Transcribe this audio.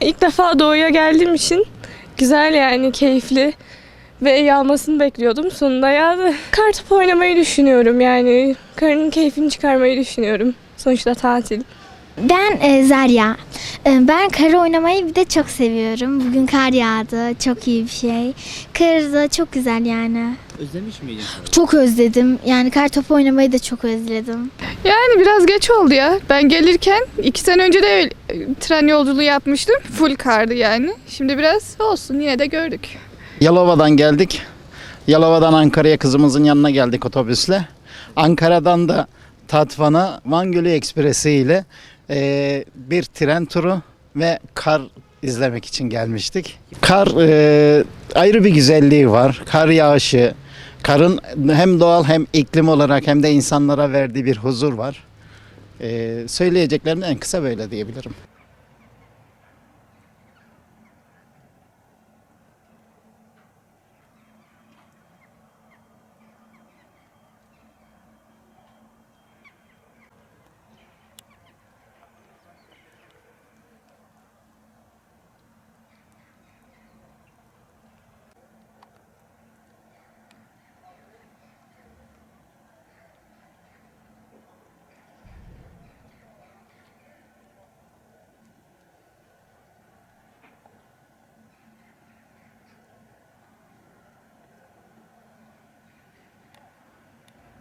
İlk defa doğuya geldiğim için güzel yani keyifli ve yağmasını bekliyordum. Sonunda yağdı. Kartopu oynamayı düşünüyorum yani. Karın keyfini çıkarmayı düşünüyorum. Sonuçta tatil. Ben e, Zarya. E, ben kar oynamayı bir de çok seviyorum. Bugün kar yağdı. Çok iyi bir şey. Kar da çok güzel yani. Özlemiş miydin? Çok özledim. Yani kar topu oynamayı da çok özledim. Yani biraz geç oldu ya. Ben gelirken iki sene önce de öyle, e, tren yolculuğu yapmıştım. Full kardı yani. Şimdi biraz olsun yine de gördük. Yalova'dan geldik. Yalova'dan Ankara'ya kızımızın yanına geldik otobüsle. Ankara'dan da Tatvan'a Van Gölü Ekspresi ile eee, bir tren turu ve kar izlemek için gelmiştik. Kar eee, ayrı bir güzelliği var. Kar yağışı, karın hem doğal hem iklim olarak hem de insanlara verdiği bir huzur var. Eee söyleyeceklerim en kısa böyle diyebilirim.